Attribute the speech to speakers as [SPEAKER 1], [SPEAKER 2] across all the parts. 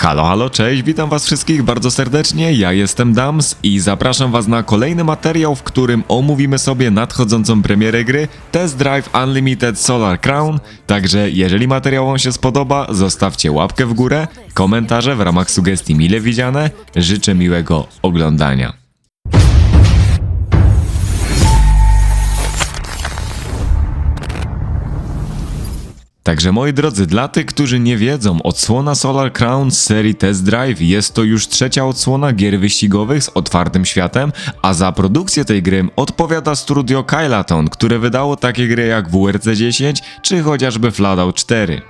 [SPEAKER 1] Halo, halo, cześć, witam was wszystkich bardzo serdecznie, ja jestem Dams i zapraszam was na kolejny materiał, w którym omówimy sobie nadchodzącą premierę gry Test Drive Unlimited Solar Crown, także jeżeli materiał wam się spodoba, zostawcie łapkę w górę, komentarze w ramach sugestii mile widziane, życzę miłego oglądania. Także moi drodzy, dla tych, którzy nie wiedzą, odsłona Solar Crown z serii Test Drive jest to już trzecia odsłona gier wyścigowych z otwartym światem, a za produkcję tej gry odpowiada studio Kylaton, które wydało takie gry jak WRC 10 czy chociażby Flatout 4.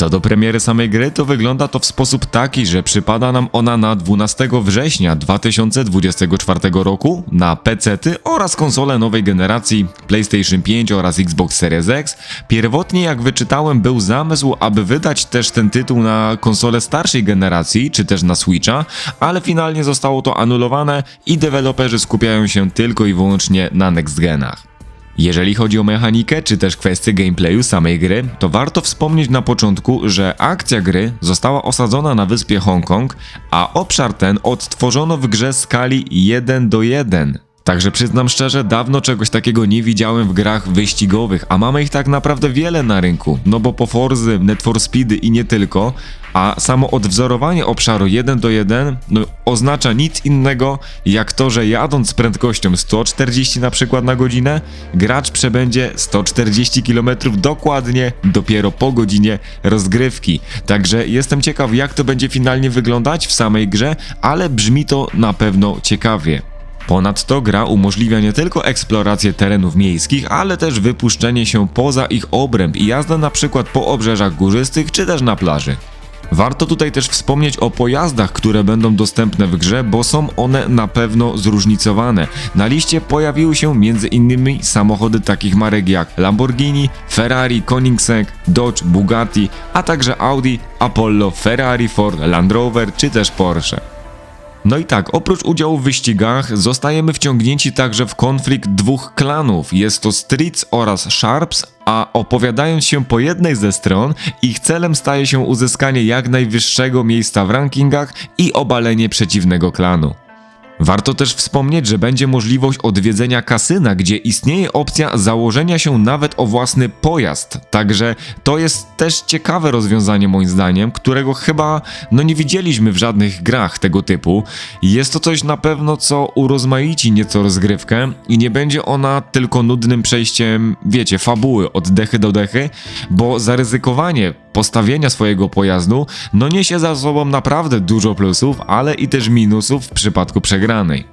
[SPEAKER 1] Co do premiery samej gry, to wygląda to w sposób taki, że przypada nam ona na 12 września 2024 roku na PC-ty oraz konsole nowej generacji PlayStation 5 oraz Xbox Series X. Pierwotnie, jak wyczytałem, był zamysł, aby wydać też ten tytuł na konsole starszej generacji, czy też na Switcha, ale finalnie zostało to anulowane i deweloperzy skupiają się tylko i wyłącznie na next genach. Jeżeli chodzi o mechanikę, czy też kwestie gameplayu samej gry, to warto wspomnieć na początku, że akcja gry została osadzona na wyspie Hongkong, a obszar ten odtworzono w grze skali 1 do 1. Także przyznam szczerze, dawno czegoś takiego nie widziałem w grach wyścigowych, a mamy ich tak naprawdę wiele na rynku, no bo po Forzy, Net for Speedy i nie tylko, a samo odwzorowanie obszaru 1 do 1 no, oznacza nic innego jak to, że jadąc z prędkością 140 na przykład na godzinę, gracz przebędzie 140 km dokładnie dopiero po godzinie rozgrywki. Także jestem ciekaw jak to będzie finalnie wyglądać w samej grze, ale brzmi to na pewno ciekawie. Ponadto gra umożliwia nie tylko eksplorację terenów miejskich, ale też wypuszczenie się poza ich obręb i jazdę na przykład po obrzeżach górzystych czy też na plaży. Warto tutaj też wspomnieć o pojazdach, które będą dostępne w grze, bo są one na pewno zróżnicowane. Na liście pojawiły się m.in. samochody takich marek jak Lamborghini, Ferrari, Koenigsegg, Dodge, Bugatti, a także Audi, Apollo, Ferrari, Ford, Land Rover czy też Porsche. No i tak, oprócz udziału w wyścigach, zostajemy wciągnięci także w konflikt dwóch klanów. Jest to Streets oraz Sharps, a opowiadając się po jednej ze stron, ich celem staje się uzyskanie jak najwyższego miejsca w rankingach i obalenie przeciwnego klanu. Warto też wspomnieć, że będzie możliwość odwiedzenia kasyna, gdzie istnieje opcja założenia się nawet o własny pojazd. Także to jest też ciekawe rozwiązanie moim zdaniem, którego chyba no nie widzieliśmy w żadnych grach tego typu. Jest to coś na pewno, co urozmaici nieco rozgrywkę i nie będzie ona tylko nudnym przejściem, wiecie, fabuły od dechy do dechy, bo zaryzykowanie postawienia swojego pojazdu no niesie za sobą naprawdę dużo plusów, ale i też minusów w przypadku przegranej.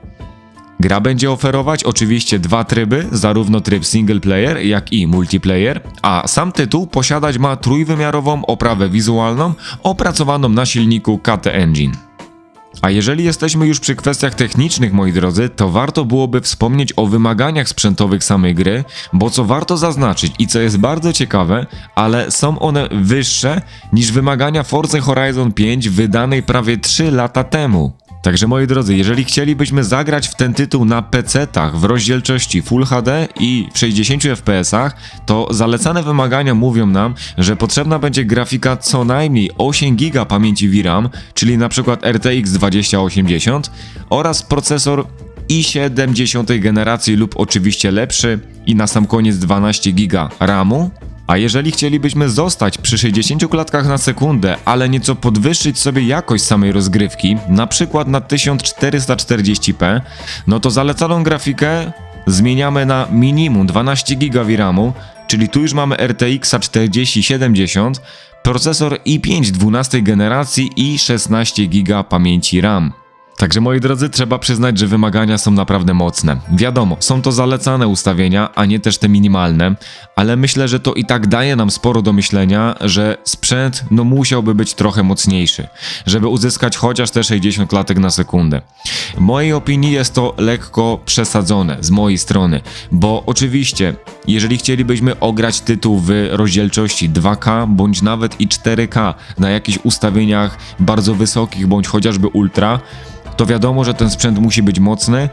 [SPEAKER 1] Gra będzie oferować oczywiście dwa tryby, zarówno tryb single player, jak i multiplayer, a sam tytuł posiadać ma trójwymiarową oprawę wizualną opracowaną na silniku KT Engine. A jeżeli jesteśmy już przy kwestiach technicznych, moi drodzy, to warto byłoby wspomnieć o wymaganiach sprzętowych samej gry, bo co warto zaznaczyć i co jest bardzo ciekawe, ale są one wyższe niż wymagania Forza Horizon 5 wydanej prawie 3 lata temu. Także moi drodzy, jeżeli chcielibyśmy zagrać w ten tytuł na PC-tach w rozdzielczości Full HD i w 60 FPS-ach, to zalecane wymagania mówią nam, że potrzebna będzie grafika co najmniej 8 GB pamięci VRAM, czyli na przykład RTX 2080 oraz procesor i7 10 generacji lub oczywiście lepszy i na sam koniec 12 GB RAMu a jeżeli chcielibyśmy zostać przy 60 klatkach na sekundę, ale nieco podwyższyć sobie jakość samej rozgrywki, na przykład na 1440p, no to zalecaną grafikę zmieniamy na minimum 12 GB VRAMu, czyli tu już mamy RTX 4070, procesor i5 12 generacji i 16 GB pamięci RAM. Także moi drodzy, trzeba przyznać, że wymagania są naprawdę mocne. Wiadomo, są to zalecane ustawienia, a nie też te minimalne, ale myślę, że to i tak daje nam sporo do myślenia, że sprzęt no musiałby być trochę mocniejszy, żeby uzyskać chociaż te 60 klatek na sekundę. W mojej opinii jest to lekko przesadzone z mojej strony, bo oczywiście, jeżeli chcielibyśmy ograć tytuł w rozdzielczości 2K bądź nawet i 4K na jakichś ustawieniach bardzo wysokich bądź chociażby ultra, to wiadomo, że ten sprzęt musi być mocny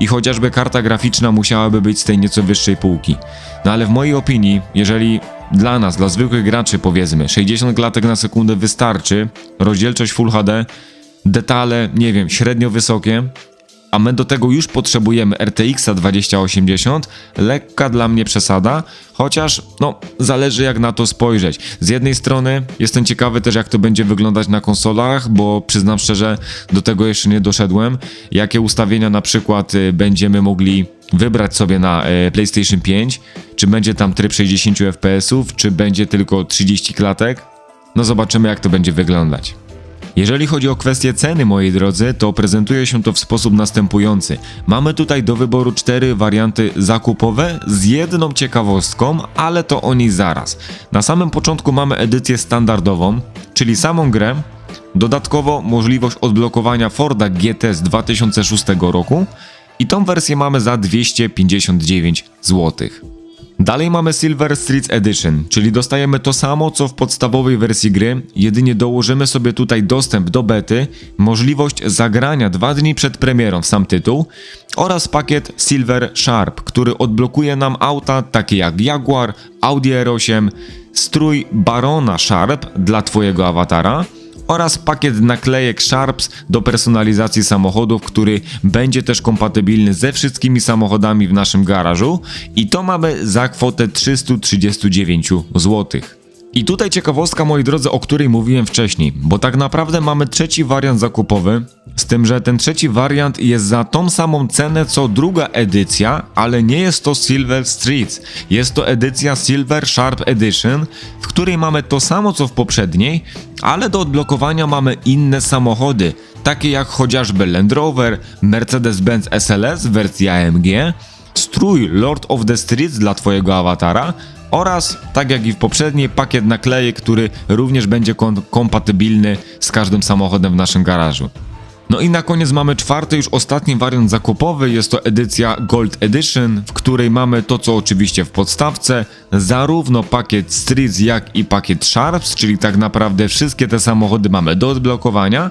[SPEAKER 1] i chociażby karta graficzna musiałaby być z tej nieco wyższej półki. No ale w mojej opinii, jeżeli dla nas, dla zwykłych graczy powiedzmy, 60 klatek na sekundę wystarczy, rozdzielczość Full HD, detale, nie wiem, średnio wysokie, a my do tego już potrzebujemy RTX 2080, lekka dla mnie przesada, chociaż no zależy jak na to spojrzeć. Z jednej strony jestem ciekawy też jak to będzie wyglądać na konsolach, bo przyznam szczerze, do tego jeszcze nie doszedłem. Jakie ustawienia na przykład y, będziemy mogli wybrać sobie na e, PlayStation 5, czy będzie tam tryb 60 fps, czy będzie tylko 30 klatek. No zobaczymy jak to będzie wyglądać. Jeżeli chodzi o kwestię ceny, moi drodzy, to prezentuje się to w sposób następujący. Mamy tutaj do wyboru cztery warianty zakupowe z jedną ciekawostką, ale to o niej zaraz. Na samym początku mamy edycję standardową, czyli samą grę, dodatkowo możliwość odblokowania Forda GT z 2006 roku i tą wersję mamy za 259 zł. Dalej mamy Silver Streets Edition, czyli dostajemy to samo co w podstawowej wersji gry, jedynie dołożymy sobie tutaj dostęp do bety, możliwość zagrania dwa dni przed premierą w sam tytuł oraz pakiet Silver Sharp, który odblokuje nam auta takie jak Jaguar, Audi R8, strój Barona Sharp dla Twojego awatara, oraz pakiet naklejek Sharps do personalizacji samochodów, który będzie też kompatybilny ze wszystkimi samochodami w naszym garażu i to mamy za kwotę 339 zł. I tutaj ciekawostka, moi drodzy, o której mówiłem wcześniej, bo tak naprawdę mamy trzeci wariant zakupowy, z tym, że ten trzeci wariant jest za tą samą cenę co druga edycja, ale nie jest to Silver Streets. Jest to edycja Silver Sharp Edition, w której mamy to samo co w poprzedniej, ale do odblokowania mamy inne samochody, takie jak chociażby Land Rover, Mercedes-Benz SLS w wersji AMG, strój Lord of the Streets dla Twojego awatara oraz, tak jak i w poprzedniej, pakiet naklejek, który również będzie kon- kompatybilny z każdym samochodem w naszym garażu. No i na koniec mamy czwarty, już ostatni wariant zakupowy, jest to edycja Gold Edition, w której mamy to co oczywiście w podstawce, zarówno pakiet Streets jak i pakiet Sharps, czyli tak naprawdę wszystkie te samochody mamy do odblokowania.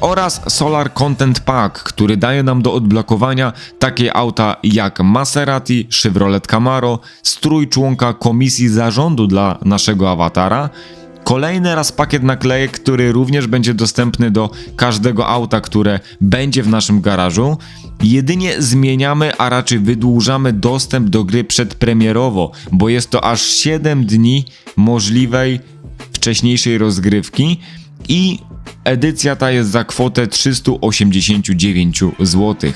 [SPEAKER 1] Oraz Solar Content Pack, który daje nam do odblokowania takie auta jak Maserati, Chevrolet Camaro, strój członka komisji zarządu dla naszego awatara, Kolejny raz pakiet naklejek, który również będzie dostępny do każdego auta, które będzie w naszym garażu. Jedynie zmieniamy, a raczej wydłużamy dostęp do gry przedpremierowo, bo jest to aż 7 dni możliwej wcześniejszej rozgrywki i edycja ta jest za kwotę 389 zł.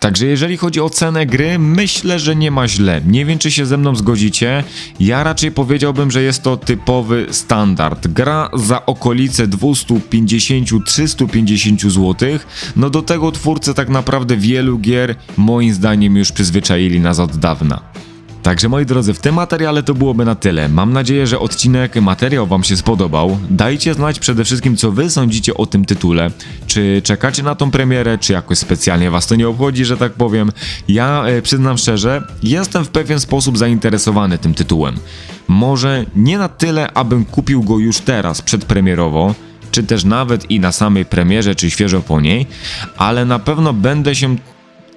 [SPEAKER 1] Także jeżeli chodzi o cenę gry, myślę, że nie ma źle. Nie wiem, czy się ze mną zgodzicie. Ja raczej powiedziałbym, że jest to typowy standard. Gra za okolice 250-350 zł. No do tego twórcy tak naprawdę wielu gier moim zdaniem już przyzwyczaili nas od dawna. Także moi drodzy, w tym materiale to byłoby na tyle. Mam nadzieję, że odcinek, materiał Wam się spodobał. Dajcie znać przede wszystkim, co Wy sądzicie o tym tytule. Czy czekacie na tą premierę, czy jakoś specjalnie Was to nie obchodzi, że tak powiem. Ja e, przyznam szczerze, jestem w pewien sposób zainteresowany tym tytułem. Może nie na tyle, abym kupił go już teraz, przedpremierowo, czy też nawet i na samej premierze, czy świeżo po niej, ale na pewno będę się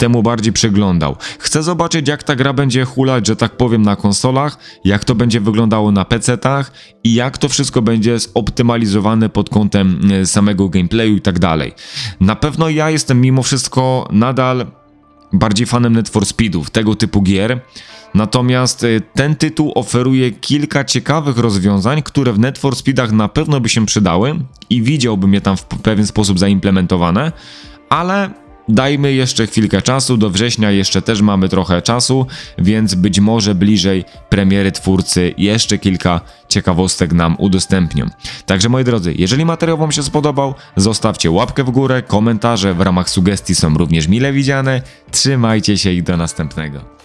[SPEAKER 1] temu bardziej przyglądał. Chcę zobaczyć, jak ta gra będzie hulać, że tak powiem, na konsolach, jak to będzie wyglądało na PC-tach i jak to wszystko będzie zoptymalizowane pod kątem e, samego gameplayu i tak dalej. Na pewno ja jestem mimo wszystko nadal bardziej fanem for Speedów, tego typu gier. Natomiast e, ten tytuł oferuje kilka ciekawych rozwiązań, które w for Speedach na pewno by się przydały i widziałbym je tam w pewien sposób zaimplementowane, ale Dajmy jeszcze chwilkę czasu, do września jeszcze też mamy trochę czasu, więc być może bliżej premiery twórcy jeszcze kilka ciekawostek nam udostępnią. Także moi drodzy, jeżeli materiał Wam się spodobał, zostawcie łapkę w górę, komentarze w ramach sugestii są również mile widziane. Trzymajcie się i do następnego.